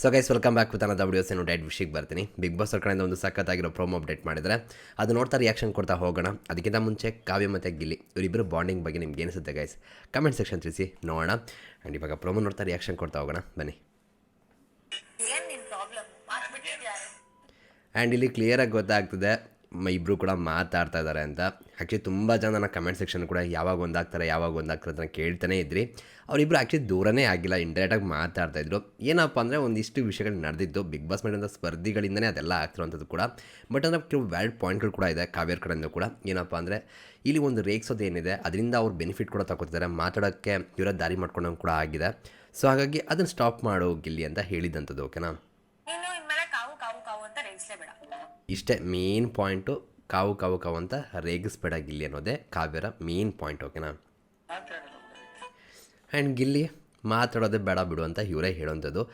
So guys welcome back with ಅನ್ನೋದು videos ಏನು diet ವಿಷಯಕ್ಕೆ ಬರ್ತೀನಿ. ಬಿಗ್ ಬಾಸ್ ಅವ್ರ ಕಡೆಯಿಂದ ಒಂದು ಸಖತ್ತಾಗಿರೋ ಪ್ರೋಮೋ ಅಪ್ಡೇಟ್ ಮಾಡಿದರೆ ಅದು ನೋಡ್ತಾ ರಿಯಾಕ್ಷನ್ ಕೊಡ್ತಾ ಹೋಗೋಣ. ಅದಕ್ಕಿಂತ ಮುಂಚೆ ಕಾವ್ಯ ಮತ್ತು ಗಿಲ್ಲಿ ಇವರಿಬ್ಬರು ಬಾಂಡಿಂಗ್ ಬಗ್ಗೆ ನಿಮ್ಗೆ ಏನಿಸುತ್ತೆ ಗೈಸ್ ಕಮೆಂಟ್ ಸೆಕ್ಷನ್ ತಿಳಿಸಿ ನೋಡೋಣ. ಆ್ಯಂಡ್ ಇವಾಗ ಪ್ರೋಮೋ ನೋಡ್ತಾ ರಿಯಾಕ್ಷನ್ ಕೊಡ್ತಾ ಹೋಗೋಣ. ಬನ್ನಿ. ಆ್ಯಂಡ್ ಇಲ್ಲಿ ಕ್ಲಿಯರಾಗಿ ಗೊತ್ತಾಗ್ತದೆ. ಇಬ್ಬರು ಕೂಡ ಮಾತಾಡ್ತಾ ಇದ್ದಾರೆ ಅಂತ. ಆ್ಯಕ್ಚುಲಿ ತುಂಬ ಜನ ನನ್ನ ಕಮೆಂಟ್ ಸೆಕ್ಷನ್ ಕೂಡ ಯಾವಾಗ ಒಂದಾಗ್ತಾರೆ ಯಾವಾಗ ಒಂದಾಗ್ತಾರೆ ಅಂತ ಕೇಳ್ತಾನೆ ಇದ್ರಿ. ಅವರಿಬ್ಬರು ಆ್ಯಕ್ಚುಲಿ ದೂರನೇ ಆಗಿಲ್ಲ ಇಂಡೈರೆಕ್ಟಾಗಿ ಮಾತಾಡ್ತಾ ಇದ್ರು. ಏನಪ್ಪ ಅಂದರೆ ಒಂದಿಷ್ಟು ವಿಷಯಗಳು ನಡೆದಿದ್ದು ಬಿಗ್ ಬಾಸ್ ಮಾಡಿದಂಥ ಸ್ಪರ್ಧಿಗಳಿಂದನೇ ಅದೆಲ್ಲ ಆಗ್ತಿರುವಂಥದ್ದು ಕೂಡ. ಬಟ್ ಅಂದರೆ ಕೆಲವು ವ್ಯಾಲ್ಡ್ ಪಾಯಿಂಟ್ಗಳು ಕೂಡ ಇದೆ ಕಾವೇರ್ ಕಡೆಯಿಂದ ಕೂಡ. ಏನಪ್ಪ ಅಂದರೆ ಇಲ್ಲಿ ಒಂದು ರೇಕ್ಸೋದು ಏನಿದೆ, ಅದರಿಂದ ಅವ್ರು ಬೆನಿಫಿಟ್ ಕೂಡ ತಗೋತಿದ್ದಾರೆ ಮಾತಾಡೋಕ್ಕೆ ಇವರ ದಾರಿ ಮಾಡ್ಕೊಂಡಂಗೆ ಕೂಡ ಆಗಿದೆ. ಸೊ ಹಾಗಾಗಿ ಅದನ್ನು ಸ್ಟಾಪ್ ಮಾಡೋ ಗಿಲ್ಲಿ ಅಂತ ಹೇಳಿದ್ದಂಥದ್ದು ಓಕೆನಾ ನೀನು ಇನ್ಮೇಲೆ ಕಾವು ಕಾವು ಕಾವು ಅಂತ ರೇಗಿಸ್ಲೇಬೇಡ ಇಷ್ಟೇ ಮೇನ್ ಪಾಯಿಂಟು ಕಾವು ಕಾವು ಕಾವು ಅಂತ ರೇಗಿಸ್ಬೇಡ ಗಿಲ್ಲಿ ಅನ್ನೋದೇ ಕಾವ್ಯರ ಮೇನ್ ಪಾಯಿಂಟ್ ಓಕೆನಾ ಆ್ಯಂಡ್ ಗಿಲ್ಲಿ, ಮಾತಾಡೋದೇ ಬೇಡ ಬಿಡು ಅಂತ ಇವರೇ ಹೇಳೋಂಥದ್ದು.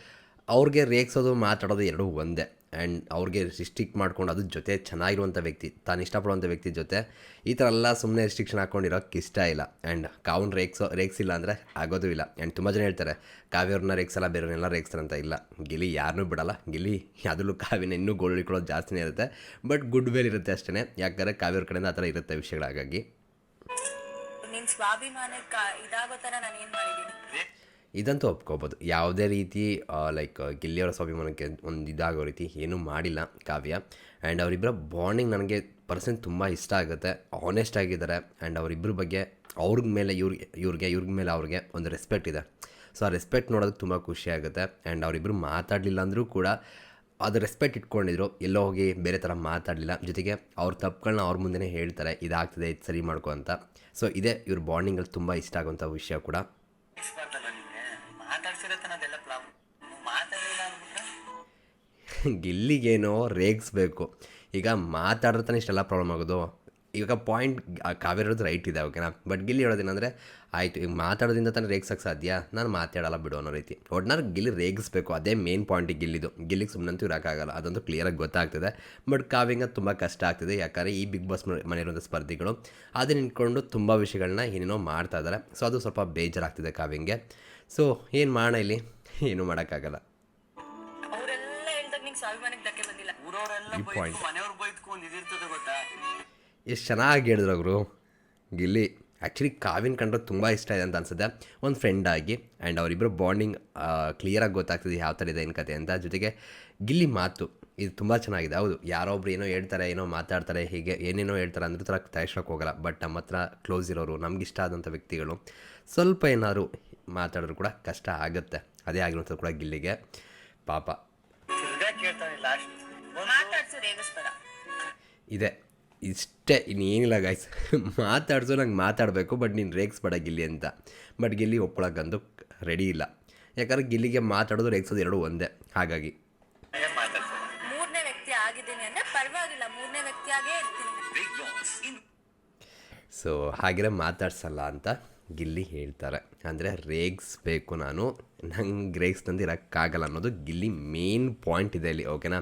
ಅವ್ರಿಗೆ ರೇಗಿಸೋದು, ಮಾತಾಡೋದು ಎರಡೂ ಒಂದೇ. ಆ್ಯಂಡ್ ಅವ್ರಿಗೆ ರಿಸ್ಟ್ರಿಕ್ಟ್ ಮಾಡ್ಕೊಂಡು ಅದ್ರ ಜೊತೆ ಚೆನ್ನಾಗಿರುವಂಥ ವ್ಯಕ್ತಿ ತಾನು ಇಷ್ಟಪಡುವಂಥ ವ್ಯಕ್ತಿ ಜೊತೆ ಈ ಥರ ಎಲ್ಲ ಸುಮ್ಮನೆ ರಿಸ್ಟ್ರಿಕ್ಷನ್ ಹಾಕ್ಕೊಂಡಿರೋಕ್ಕೆ ಇಷ್ಟ ಇಲ್ಲ. ಆ್ಯಂಡ್ ಕಾವ್ನ ರೇಗ್ಸೋ ರೇಗ್ಸಿಲ್ಲ ಅಂದರೆ ಆಗೋದು ಇಲ್ಲ. ಆ್ಯಂಡ್ ತುಂಬ ಜನ ಹೇಳ್ತಾರೆ ಕಾವ್ಯವ್ರನ್ನ ರೇಕ್ಸಲ್ಲ ಬೇರೆಯವ್ರನ್ನೆಲ್ಲ ಅಂತ ಇಲ್ಲ. ಗಿಲಿ ಯಾರನ್ನೂ ಬಿಡಲ್ಲ. ಗಿಲಿ ಅದರಲ್ಲೂ ಕಾವ್ಯನ ಇನ್ನೂ ಗೋಳು ಇಟ್ಕೊಳ್ಳೋದು ಜಾಸ್ತಿನೇ ಇರುತ್ತೆ. ಬಟ್ ಗುಡ್ ವೇಲ್ ಇರುತ್ತೆ ಅಷ್ಟೇ ಯಾಕಂದರೆ ಕಾವ್ಯವ್ರ ಕಡೆಯಿಂದ ಆ ಥರ ಇರುತ್ತೆ ವಿಷಯಗಳಾಗಿ ಸ್ವಾಭಿಮಾನಕ್ಕೆ ಇದಾಗೋ ಥರ ನಾನು ಏನು ಮಾಡಿದ್ದೀನಿ? ಇದಂತೂ ಒಪ್ಕೋಬೋದು. ಯಾವುದೇ ರೀತಿ ಲೈಕ್ ಗಿಲ್ಲಿಯವರ ಸ್ವಾಭಿಮಾನಕ್ಕೆ ಒಂದು ಇದಾಗೋ ರೀತಿ ಏನೂ ಮಾಡಿಲ್ಲ ಕಾವ್ಯ. ಆ್ಯಂಡ್ ಅವರಿಬ್ಬರ ಬಾಂಡಿಂಗ್ ನನಗೆ ಪರ್ಸನ್ ತುಂಬ ಇಷ್ಟ ಆಗುತ್ತೆ. ಆನೆಸ್ಟ್ ಆಗಿದ್ದಾರೆ. ಆ್ಯಂಡ್ ಅವರಿಬ್ಬರ ಬಗ್ಗೆ ಅವ್ರ ಮೇಲೆ ಇವ್ರಿಗೆ ಇವ್ರಿಗೆ ಇವ್ರ ಮೇಲೆ ಅವ್ರಿಗೆ ಒಂದು ರೆಸ್ಪೆಕ್ಟ್ ಇದೆ. ಸೊ ಆ ರೆಸ್ಪೆಕ್ಟ್ ನೋಡೋದಕ್ಕೆ ತುಂಬ ಖುಷಿ ಆಗುತ್ತೆ. ಆ್ಯಂಡ್ ಅವರಿಬ್ಬರು ಮಾತಾಡಲಿಲ್ಲ ಅಂದರೂ ಕೂಡ ಅದು ರೆಸ್ಪೆಕ್ಟ್ ಇಟ್ಕೊಂಡಿದ್ರು. ಎಲ್ಲೋ ಹೋಗಿ ಬೇರೆ ಥರ ಮಾತಾಡಲಿಲ್ಲ. ಜೊತೆಗೆ ಅವ್ರ ತಪ್ಪುಗಳನ್ನ ಅವ್ರ ಮುಂದೆನೇ ಹೇಳ್ತಾರೆ. ಇದಾಗ್ತದೆ, ಇದು ಸರಿ ಮಾಡ್ಕೊ ಅಂತ. ಸೊ ಇದೇ ಇವ್ರ ಬಾಂಡಿಂಗಲ್ಲಿ ತುಂಬ ಇಷ್ಟ ಆಗುವಂಥ ವಿಷಯ ಕೂಡ. ಗಿಲ್ಲಿಗೇನೋ ರೇಗಿಸ್ಬೇಕು. ಈಗ ಮಾತಾಡಿದ್ರೆ ಇಷ್ಟೆಲ್ಲ ಪ್ರಾಬ್ಲಮ್ ಆಗೋದು. ಈಗ ಪಾಯಿಂಟ್ ಕಾವೇರೋದು ರೈಟ್ ಇದೆ ಓಕೆನಾ ಬಟ್ ಗಿಲ್ಲಿ ಹೇಳೋದೇನಂದರೆ ಆಯಿತು ಈಗ ಮಾತಾಡೋದ್ರಿಂದ ತಾನೇ ರೇಗ್ಸಕ್ಕೆ ಸಾಧ್ಯ? ನಾನು ಮಾತಾಡಲ್ಲ ಬಿಡು ಅನ್ನೋ ರೀತಿ. ಒಟ್ನಾರು ಗಿಲ್ಲಿ ರೇಗಿಸ್ಬೇಕು ಅದೇ ಮೇನ್ ಪಾಯಿಂಟ್ ಗಿಲ್ಲಿದು. ಗಿಲ್ಲಿಗೆ ಸುಮ್ಮನಂತೂ ಇರೋಕ್ಕಾಗಲ್ಲ ಅದಂತೂ ಕ್ಲಿಯರಾಗಿ ಗೊತ್ತಾಗ್ತದೆ. ಬಟ್ ಕಾವ್ಯಂಗೆ ತುಂಬ ಕಷ್ಟ ಆಗ್ತಿದೆ ಯಾಕಂದರೆ ಈ ಬಿಗ್ ಬಾಸ್ ಮನೆಯಿರುವಂಥ ಸ್ಪರ್ಧಿಗಳು ಅದನ್ನ ನಿಂತ್ಕೊಂಡು ತುಂಬ ವಿಷಯಗಳನ್ನ ಏನೇನೋ ಮಾಡ್ತಾ ಇದ್ದಾರೆ ಸೊ ಅದು ಸ್ವಲ್ಪ ಬೇಜಾರಾಗ್ತಿದೆ ಕಾವ್ಯಂಗೆ. ಸೊ ಏನು ಮಾಡೋಣ ಇಲ್ಲಿ? ಏನೂ ಮಾಡೋಕ್ಕಾಗಲ್ಲ. ಅವರೆಲ್ಲ ಹೇಳ್ದಾಗ ನಿಂಗೆ ಸ್ವಾಭಿಮಾನಕ್ಕೆ ಧಕ್ಕೆ ಬಂದಿಲ್ಲ. ಊರವರೆಲ್ಲ ಈ point. ಎಷ್ಟು ಚೆನ್ನಾಗಿ ಹೇಳಿದ್ರು ಅವರು. ಗಿಲ್ಲಿ ಆ್ಯಕ್ಚುಲಿ ಕಾವಿನ ಕಂಡ್ರೆ ತುಂಬ ಇಷ್ಟ ಇದೆ ಅಂತ ಅನ್ಸುತ್ತೆ. ಒಂದು ಫ್ರೆಂಡ್ ಆಗಿ ಆ್ಯಂಡ್ ಅವರಿಬ್ಬರು ಬಾಂಡಿಂಗ್ ಕ್ಲಿಯರಾಗಿ ಗೊತ್ತಾಗ್ತದೆ ಯಾವ ಥರ ಇದೆ ಏನು ಕತೆ ಅಂತ. ಜೊತೆಗೆ ಗಿಲ್ಲಿ ಮಾತು ಇದು ತುಂಬ ಚೆನ್ನಾಗಿದೆ. ಹೌದು ಯಾರೋ ಒಬ್ರು ಏನೋ ಹೇಳ್ತಾರೆ ಏನೋ ಮಾತಾಡ್ತಾರೆ ಹೀಗೆ ಏನೇನೋ ಹೇಳ್ತಾರೆ ಅಂದ್ರೆ ಥರ ತಯಾರಿಸೋಕೆ ಹೋಗಲ್ಲ. ಬಟ್ ನಮ್ಮ ಹತ್ರ ಕ್ಲೋಸ್ ಇರೋರು ನಮಗಿಷ್ಟ ಆದಂಥ ವ್ಯಕ್ತಿಗಳು ಸ್ವಲ್ಪ ಏನಾದ್ರು ಮಾತಾಡಿದ್ರು ಕೂಡ ಕಷ್ಟ ಆಗುತ್ತೆ. ಅದೇ ಆಗಿರೋಂಥದ್ದು ಕೂಡ ಗಿಲ್ಲಿಗೆ. ಪಾಪ. ಇದೆ. ಇಷ್ಟೇ ಇನ್ನೇನಿಲ್ಲ ಗಾಯ್ಸ್ ಮಾತಾಡ್ಸೋ ನಂಗೆ ಮಾತಾಡಬೇಕು ಬಟ್ ನೀನು ರೇಗಿಸ್ಬೇಡ ಗಿಲ್ಲಿ ಅಂತ. ಬಟ್ ಗಿಲ್ಲಿ ಒಪ್ಕೊಳಕ್ಕಂತೂ ರೆಡಿ ಇಲ್ಲ. ಯಾಕಂದ್ರೆ ಗಿಲ್ಲಿಗೆ ಮಾತಾಡೋದು ರೇಗ್ಸೋದು ಎರಡು ಒಂದೇ. ಹಾಗಾಗಿ. ಮೂರನೇ ವ್ಯಕ್ತಿ ಆಗಿದ್ದೀನಿ ಅಂದ್ರೆ ಪರವಾಗಿಲ್ಲ ಮೂರನೇ ವ್ಯಕ್ತಿಯಾಗೇ ಇರ್ತೀನಿ. ಸೊ ಹಾಗಿರೋ ಮಾತಾಡ್ಸಲ್ಲ ಅಂತ ಗಿಲ್ಲಿ ಹೇಳ್ತಾರೆ. ಅಂದರೆ ರೇಗಿಸ್ಬೇಕು ನಾನು. ನಂಗೆ ರೇಗಿಸ್ತಂದು ಇರೋಕ್ಕಾಗಲ್ಲ ಅನ್ನೋದು ಗಿಲ್ಲಿ ಮೇನ್ ಪಾಯಿಂಟ್ ಇದೆ ಇಲ್ಲಿ ಓಕೆನಾ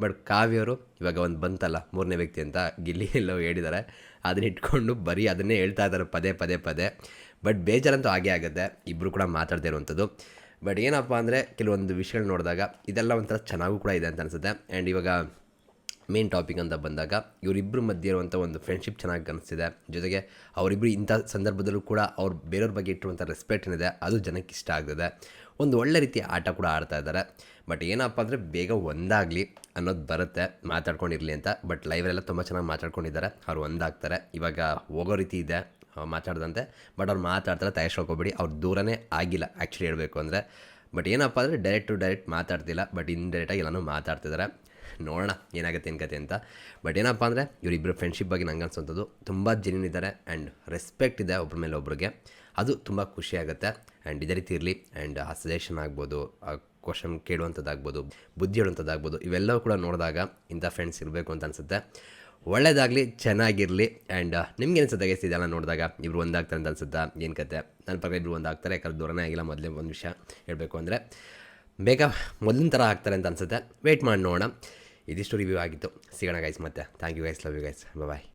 ಬಟ್ ಕಾವ್ಯವರು ಇವಾಗ ಒಂದು ಬಂತಲ್ಲ, ಮೂರನೇ ವ್ಯಕ್ತಿ ಅಂತ ಗಿಲ್ಲಿ ಎಲ್ಲೋ ಹೇಳಿದ್ದಾರೆ ಅದನ್ನ ಇಟ್ಕೊಂಡು ಬರೀ ಅದನ್ನೇ ಹೇಳ್ತಾ ಇದ್ದಾರೆ ಪದೇ ಪದೇ ಪದೇ. ಬಟ್ ಬೇಜಾರಂತೂ ಹಾಗೇ ಆಗುತ್ತೆ ಇಬ್ಬರು ಕೂಡ ಮಾತಾಡ್ತಾ ಇರುವಂಥದ್ದು. ಬಟ್ ಏನಪ್ಪ ಅಂದರೆ, ಕೆಲವೊಂದು ವಿಷಯಗಳು ನೋಡಿದಾಗ ಇದೆಲ್ಲ ಒಂಥರ ಚೆನ್ನಾಗೂ ಕೂಡ ಇದೆ ಅಂತ ಅನಿಸುತ್ತೆ. ಆ್ಯಂಡ್ ಇವಾಗ ಮೇನ್ ಟಾಪಿಕ್ ಅಂತ ಬಂದಾಗ ಇವರಿಬ್ಬರ ಮಧ್ಯೆ ಇರುವಂಥ ಒಂದು ಫ್ರೆಂಡ್ಶಿಪ್ ಚೆನ್ನಾಗಿ ಕಾಣಿಸ್ತಿದೆ. ಜೊತೆಗೆ ಅವರಿಬ್ಬರು ಇಂಥ ಸಂದರ್ಭದಲ್ಲೂ ಕೂಡ ಅವ್ರು ಬೇರೆಯವ್ರ ಬಗ್ಗೆ ಇಟ್ಟಿರುವಂಥ ರೆಸ್ಪೆಕ್ಟ್ ಏನಿದೆ, ಅದು ಜನಕ್ಕೆ ಇಷ್ಟ ಆಗ್ತದೆ. ಒಂದು ಒಳ್ಳೆ ರೀತಿಯ ಆಟ ಕೂಡ ಆಡ್ತಾ ಇದ್ದಾರೆ. ಬಟ್ ಏನಪ್ಪ ಅಂದರೆ ಬೇಗ ಒಂದಾಗಲಿ ಅನ್ನೋದು ಬರುತ್ತೆ, ಮಾತಾಡ್ಕೊಂಡಿರಲಿ ಅಂತ. ಬಟ್ ಲೈವ್ರೆಲ್ಲ ತುಂಬ ಚೆನ್ನಾಗಿ ಮಾತಾಡ್ಕೊಂಡಿದ್ದಾರೆ. ಅವ್ರು ಒಂದಾಗ್ತಾರೆ. ಇವಾಗ ಹೋಗೋ ರೀತಿ ಇದೆ ಮಾತಾಡ್ದಂತೆ. ಬಟ್ ಅವ್ರು ಮಾತಾಡ್ತಾರೆ ತಯಾರಿಸ್ಕೋಬೇಡಿ ಅವ್ರು ದೂರನೇ ಆಗಿಲ್ಲ ಆ್ಯಕ್ಚುಲಿ ಹೇಳಬೇಕು ಅಂದರೆ. ಬಟ್ ಏನಪ್ಪ ಅಂದರೆ ಡೈರೆಕ್ಟ್ ಟು ಡೈರೆಕ್ಟ್ ಮಾತಾಡ್ತಿಲ್ಲ. ಬಟ್ ಇನ್ಡೈರೆಕ್ಟಾಗಿ ಎಲ್ಲನೂ ಮಾತಾಡ್ತಿದ್ದಾರೆ. ನೋಡೋಣ, ಏನಾಗುತ್ತೆ ಏನು ಕತೆ ಅಂತ. ಬಟ್ ಏನಪ್ಪ ಅಂದರೆ ಇವರಿಬ್ಬರು ಫ್ರೆಂಡ್ಶಿಪ್ ಬಗ್ಗೆ ನಂಗೆ ಅನ್ಸೋಂಥದ್ದು ತುಂಬ ಜೆನ್ಯೂನ್ ಇದ್ದಾರೆ ಆ್ಯಂಡ್ ರೆಸ್ಪೆಕ್ಟ್ ಇದೆ ಒಬ್ಬರ ಮೇಲೆ ಒಬ್ರಿಗೆ. ಅದು ತುಂಬ ಖುಷಿ ಆಗುತ್ತೆ ಆ್ಯಂಡ್ ಇದೇ ರೀತಿ ಇರಲಿ ಆ್ಯಂಡ್ ಆ ಸಜೆಷನ್ ಆಗ್ಬೋದು, ಆ ಕ್ವಶನ್ ಕೇಳುವಂಥದ್ದಾಗ್ಬೋದು, ಬುದ್ಧಿ ಹೇಳುವಂಥದ್ದಾಗ್ಬೋದು, ಇವೆಲ್ಲವೂ ಕೂಡ ನೋಡಿದಾಗ ಇಂಥ ಫ್ರೆಂಡ್ಸ್ ಇರಬೇಕು ಅಂತ ಅನಿಸುತ್ತೆ. ಒಳ್ಳೇದಾಗಲಿ, ಚೆನ್ನಾಗಿರಲಿ ಆ್ಯಂಡ್ ನಿಮ್ಗೆ ಅನಿಸುತ್ತೆ ಗೈಸ್ ಇದೆಲ್ಲ ನೋಡಿದಾಗ? ಇಬ್ರು ಒಂದಾಗ್ತಾರೆ ಅಂತ ಅನ್ಸುತ್ತಾ? ಏನು ಕತೆ ನನ್ನ ಪ್ರಕಾರ ಇಬ್ರು ಒಂದಾಗ್ತಾರೆ, ಯಾಕಂದ್ರೆ ದೂರನೇ ಆಗಿಲ್ಲ ಮೊದಲೇ ಒಂದು ವಿಷಯ ಹೇಳಬೇಕು ಅಂದರೆ. ಬೇಗ ಮೊದಲಿನ ಥರ ಆಗ್ತಾರೆ ಅಂತ ಅನ್ಸುತ್ತೆ. ವೆಯ್ಟ್ ಮಾಡಿ ನೋಡೋಣ. ಇದಿಷ್ಟು ರಿವ್ಯೂ ಆಗಿತ್ತು. ಸಿಗೋಣ ಗೈಸ್ ಮತ್ತೆ. Thank you guys love you guys bye